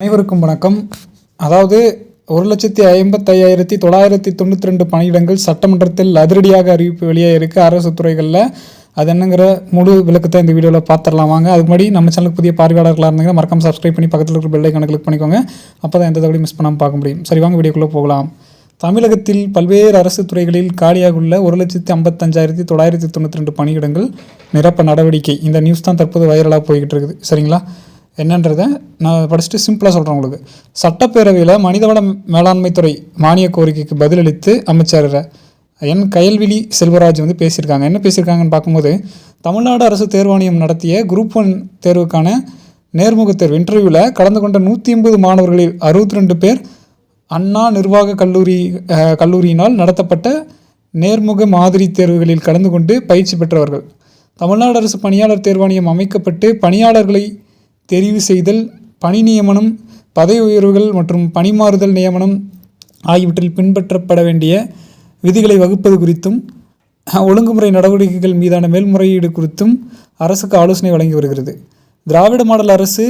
அனைவருக்கும் வணக்கம். அதாவது ஒரு லட்சத்தி ஐம்பத்தையாயிரத்தி தொள்ளாயிரத்தி தொண்ணூற்றி ரெண்டு பணியிடங்கள் சட்டமன்றத்தில் அதிரடியாக அறிவிப்பு வெளியே இருக்குது அரசு துறைகளில் அது என்னங்கிற முழு விளக்கத்தை இந்த வீடியோவில் பார்த்துடலாம் வாங்க. அதுக்கு முன்னாடி நம்ம சேனலுக்கு புதிய பார்வையாளர்களாக இருந்தாங்க மறக்காம சப்ஸ்கிரைப் பண்ணி பக்கத்தில் இருக்கிற பெல்லை கணக்கு கிளிக் பண்ணிக்கோங்க. அப்போ தான் எந்த தகவலையும் மிஸ் பண்ணாமல் பார்க்க முடியும். சரி வாங்க வீடியோக்குள்ளே போகலாம். தமிழகத்தில் பல்வேறு அரசு துறைகளில் காலியாக உள்ள ஒரு லட்சத்தி ஐம்பத்தஞ்சாயிரத்தி தொள்ளாயிரத்தி தொண்ணூற்றி ரெண்டு பணியிடங்கள் நிரப்ப நடவடிக்கை. இந்த நியூஸ் தான் தற்போது வைரலாக போய்கிட்டு இருக்குது. சரிங்களா? என்னன்றதை நான் படிச்சுட்டு சிம்பிளாக சொல்கிறேன் உங்களுக்கு. சட்டப்பேரவையில் மனிதவள மேலாண்மைத்துறை மானிய கோரிக்கைக்கு பதிலளித்து அமைச்சர் என். கயல்விழி செல்வராஜ் வந்து பேசியிருக்காங்க. என்ன பேசியிருக்காங்கன்னு பார்க்கும்போது தமிழ்நாடு அரசு தேர்வாணையம் நடத்திய குரூப் ஒன் தேர்வுக்கான நேர்முகத் தேர்வு இன்டர்வியூவில் கலந்து கொண்ட நூற்றி ஐம்பது மாணவர்களில் அறுபத்தி ரெண்டு பேர் அண்ணா நிர்வாக கல்லூரி கல்லூரியினால் நடத்தப்பட்ட நேர்முக மாதிரி தேர்வுகளில் கலந்து கொண்டு பயிற்சி பெற்றவர்கள். தமிழ்நாடு அரசு பணியாளர் தேர்வாணையம் அமைக்கப்பட்டு பணியாளர்களை தெரிவு செய்தல் பணி நியமனம் பதவி உயர்வுகள் மற்றும் பணிமாறுதல் நியமனம் ஆகியவற்றில் பின்பற்றப்பட வேண்டிய விதிகளை வகுப்பது குறித்தும் ஒழுங்குமுறை நடவடிக்கைகள் மீதான மேல்முறையீடு குறித்தும் அரசுக்கு ஆலோசனை வழங்கி வருகிறது. திராவிட மாடல் அரசு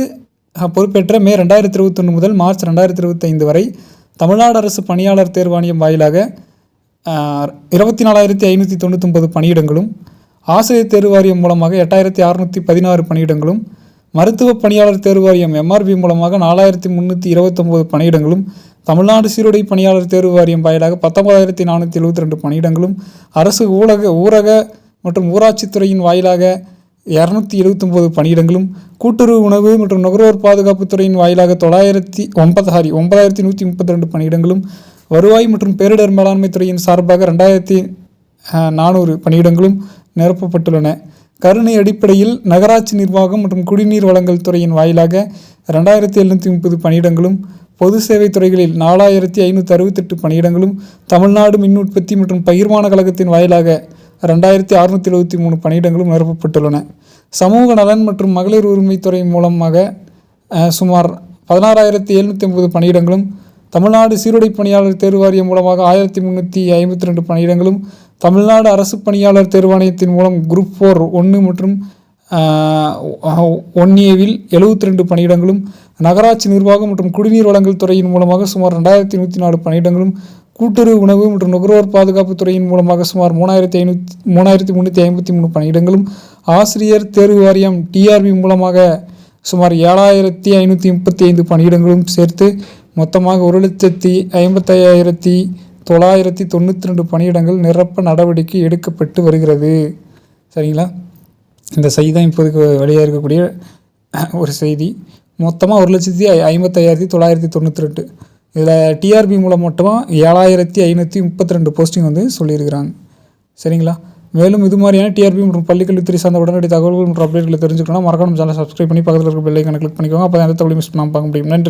பொறுப்பேற்ற மே ரெண்டாயிரத்தி இருபத்தொன்று முதல் மார்ச் ரெண்டாயிரத்தி இருபத்தைந்து வரை தமிழ்நாடு அரசு பணியாளர் தேர்வாணையம் வாயிலாக இருபத்தி நாலாயிரத்தி ஐநூற்றி தொண்ணூத்தொம்பது பணியிடங்களும் ஆசிரியர் தேர்வு வாரியம் மூலமாக எட்டாயிரத்தி அறுநூற்றி பதினாறு பணியிடங்களும் மருத்துவ பணியாளர் தேர்வு வாரியம் எம்ஆர்பி மூலமாக நாலாயிரத்தி முந்நூற்றி இருபத்தொம்போது பணியிடங்களும் தமிழ்நாடு சீருடை பணியாளர் தேர்வு வாரியம் வாயிலாக பத்தொன்பதாயிரத்தி நானூற்றி எழுபத்தி ரெண்டு பணியிடங்களும் அரசு ஊரக ஊரக மற்றும் ஊராட்சித்துறையின் வாயிலாக இரநூத்தி எழுபத்தொம்போது பணியிடங்களும் கூட்டுறவு உணவு மற்றும் நுகர்வோர் பாதுகாப்புத்துறையின் வாயிலாக தொள்ளாயிரத்தி ஒன்பது சாரி ஒன்பதாயிரத்தி நூற்றி முப்பத்தி ரெண்டு பணியிடங்களும் வருவாய் மற்றும் பேரிடர் மேலாண்மை துறையின் சார்பாக ரெண்டாயிரத்தி நானூறு பணியிடங்களும் நிரப்பப்பட்டுள்ளன. கருணை அடிப்படையில் நகராட்சி நிர்வாகம் மற்றும் குடிநீர் வழங்கல் துறையின் வாயிலாக ரெண்டாயிரத்தி எழுநூற்றி முப்பது பணியிடங்களும் பொது சேவை துறைகளில் நாலாயிரத்தி ஐநூற்றி அறுபத்தெட்டு பணியிடங்களும் தமிழ்நாடு மின் உற்பத்தி மற்றும் பகிர்மான கழகத்தின் வாயிலாக ரெண்டாயிரத்தி அறுநூற்றி எழுபத்தி மூணு பணியிடங்களும் நிரப்பப்பட்டுள்ளன. சமூக நலன் மற்றும் மகளிர் உரிமைத்துறை மூலமாக சுமார் பதினாறாயிரத்தி எழுநூற்றி ஐம்பது பணியிடங்களும் தமிழ்நாடு சீருடை பணியாளர் தேர்வு வாரியம் மூலமாக ஆயிரத்தி முந்நூற்றி ஐம்பத்தி ரெண்டு பணியிடங்களும் தமிழ்நாடு அரசு பணியாளர் தேர்வாணையத்தின் மூலம் குரூப் ஃபோர் ஒன்று மற்றும் ஒன் ஏவில் எழுபத்தி ரெண்டு பணியிடங்களும் நகராட்சி நிர்வாகம் மற்றும் குடிநீர் வழங்கல் துறையின் மூலமாக சுமார் ரெண்டாயிரத்தி நூற்றி நாலு பணியிடங்களும் கூட்டுறவு உணவு மற்றும் நுகர்வோர் பாதுகாப்பு துறையின் மூலமாக சுமார் மூணாயிரத்தி ஐநூற்றி மூணாயிரத்தி முந்நூற்றி ஐம்பத்தி மூணு பணியிடங்களும் ஆசிரியர் தேர்வு வாரியம் டிஆர்பி மூலமாக சுமார் ஏழாயிரத்தி ஐநூற்றி முப்பத்தி ஐந்து பணியிடங்களும் சேர்த்து மொத்தமாக ஒரு லட்சத்தி ஐம்பத்தையாயிரத்தி தொள்ளாயிரத்தி தொண்ணூற்றி ரெண்டு பணியிடங்கள் நிரப்ப நடவடிக்கை எடுக்கப்பட்டு வருகிறது. சரிங்களா? இந்த செய்தி தான் இப்போதைக்கு வெளியாக இருக்கக்கூடிய ஒரு செய்தி. மொத்தமாக ஒரு லட்சத்தி ஐ- ஐம்பத்தையாயிரத்தி தொள்ளாயிரத்தி தொண்ணூற்றி ரெண்டு. இதில் டிஆர்பி மூலம் மட்டும் ஏழாயிரத்தி ஐநூற்றி முப்பத்தி ரெண்டு போஸ்டிங் வந்து சொல்லியிருக்கிறாங்க. சரிங்களா? மேலும் இது மாதிரியான டிஆர்பி மற்றும் பள்ளிக்கல்வித்துறை சார்ந்த உடனடி தகவல்கள் மற்றும் அப்டேட்களை தெரிஞ்சுக்கணும் மறக்காம சேனல் சப்ஸ்கிரைப் பண்ணி பக்கத்தில் இருக்க பெல்லைக்கான கிளிக் பண்ணிக்கோங்க. அப்போ எந்த தகவலையும் மிஸ் பண்ணாமல் பார்க்க முடியும். நன்றி.